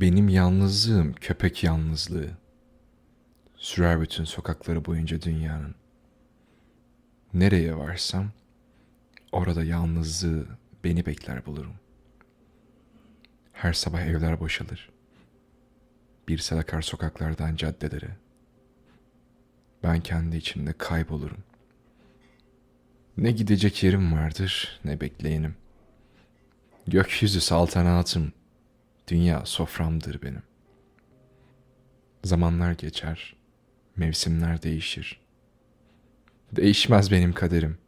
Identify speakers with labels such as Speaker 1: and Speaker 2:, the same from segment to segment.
Speaker 1: Benim yalnızlığım köpek yalnızlığı. Sürer bütün sokakları boyunca dünyanın. Nereye varsam orada yalnızlığı beni bekler bulurum. Her sabah evler boşalır. Bir sel akar sokaklardan caddelere. Ben kendi içimde kaybolurum. Ne gidecek yerim vardır ne bekleyenim. Gökyüzü saltanatım, dünya soframdır benim. Zamanlar geçer, mevsimler değişir. Değişmez benim kaderim.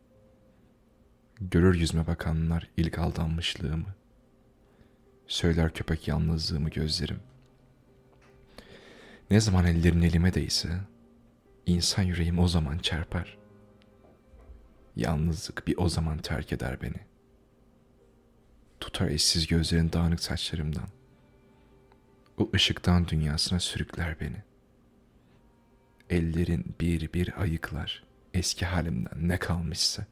Speaker 1: Görür yüzüme bakanlar ilk aldanmışlığımı. Söyler köpek yalnızlığımı gözlerim. Ne zaman ellerin elime değse, insan yüreğim o zaman çarpar. Yalnızlık bir o zaman terk eder beni. Tutar eşsiz gözlerin dağınık saçlarımdan. O ışıktan dünyasına sürükler beni. Ellerin bir bir ayıklar eski halimden ne kalmışsa.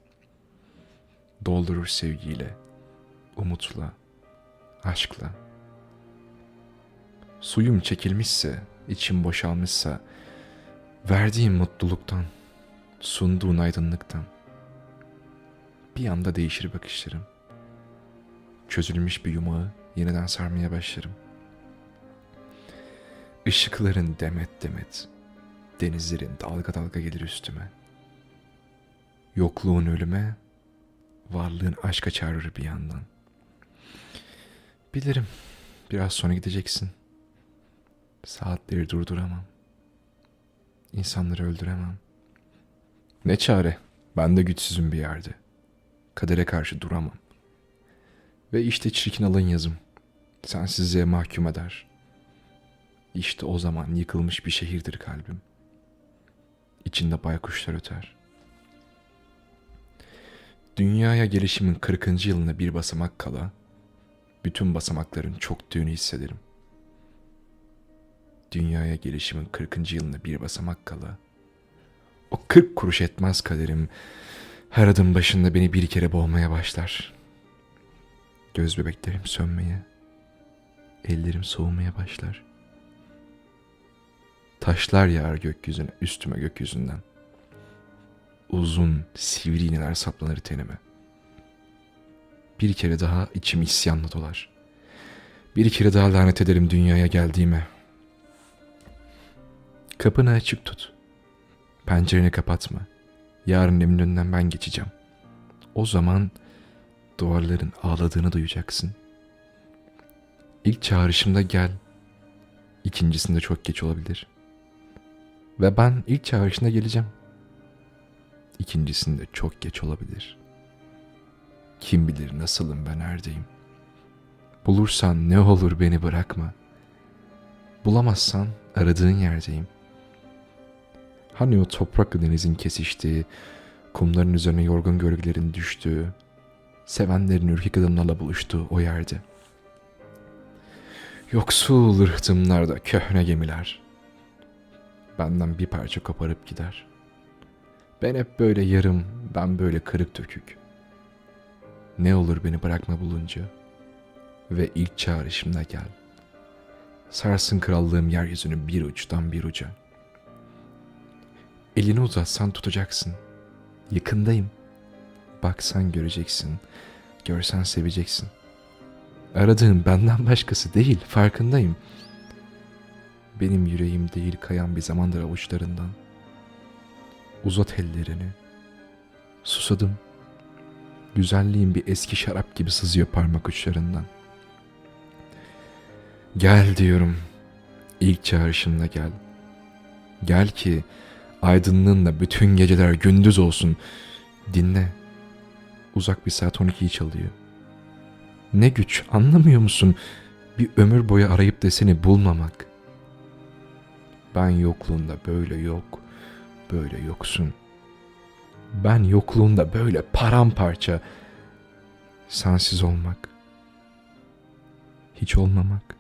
Speaker 1: Doldurur sevgiyle, umutla, aşkla. Suyum çekilmişse, içim boşalmışsa, verdiğim mutluluktan, sunduğun aydınlıktan, bir anda değişir bakışlarım. Çözülmüş bir yumağı yeniden sarmaya başlarım. Işıkların demet demet, denizlerin dalga dalga gelir üstüme. Yokluğun ölüme, varlığın aşka çağırır bir yandan. Bilirim, biraz sonra gideceksin. Saatleri durduramam. İnsanları öldüremem. Ne çare, ben de güçsüzüm bir yerde. Kadere karşı duramam. Ve işte çirkin alın yazım. Sensizliğe mahkum eder. İşte o zaman yıkılmış bir şehirdir kalbim. İçinde baykuşlar öter. Dünyaya gelişimin 40. yılına bir basamak kala, bütün basamakların çöktüğünü hissederim. Dünyaya gelişimin 40. yılına bir basamak kala, o 40 kuruş etmez kaderim, her adım başında beni bir kere boğmaya başlar. Göz bebeklerim sönmeye, ellerim soğumaya başlar. Taşlar yağar gökyüzüne, üstüme gökyüzünden. Uzun, sivri iğneler saplanır tenime. Bir kere daha içim isyanla dolar. Bir kere daha lanet ederim dünyaya geldiğime. Kapını açık tut. Pencereni kapatma. Yarın evin önünden ben geçeceğim. O zaman duvarların ağladığını duyacaksın. İlk çağrışımda gel. İkincisinde çok geç olabilir. Ve ben ilk çağrışında geleceğim. İkincisinde çok geç olabilir. Kim bilir nasılım ben neredeyim. Bulursan ne olur beni bırakma. Bulamazsan aradığın yerdeyim. Hani o toprakla denizin kesiştiği, kumların üzerine yorgun gölgelerin düştüğü, sevenlerin ürkek adımlarla buluştuğu o yerde. Yoksul rıhtımlarda köhne gemiler. Benden bir parça koparıp gider. Ben hep böyle yarım, ben böyle kırık dökük. Ne olur beni bırakma bulunca ve ilk çağrışımda gel. Sarsın krallığım yeryüzünü bir uçtan bir uca. Elini uzatsan tutacaksın. Yakındayım. Baksan göreceksin. Görsen seveceksin. Aradığın benden başkası değil, farkındayım. Benim yüreğim değil kayan bir zamandır avuçlarından. Uzat ellerini. Susadım. Güzelliğin bir eski şarap gibi sızıyor parmak uçlarından. Gel diyorum. İlk çağrışımda gel. Gel ki aydınlığınla bütün geceler gündüz olsun. Dinle. Uzak bir saat 12'yi çalıyor. Ne güç anlamıyor musun? Bir ömür boyu arayıp da seni bulmamak. Ben yokluğunda böyle yok, böyle yoksun. Ben yokluğunda böyle paramparça, sensiz olmak, hiç olmamak.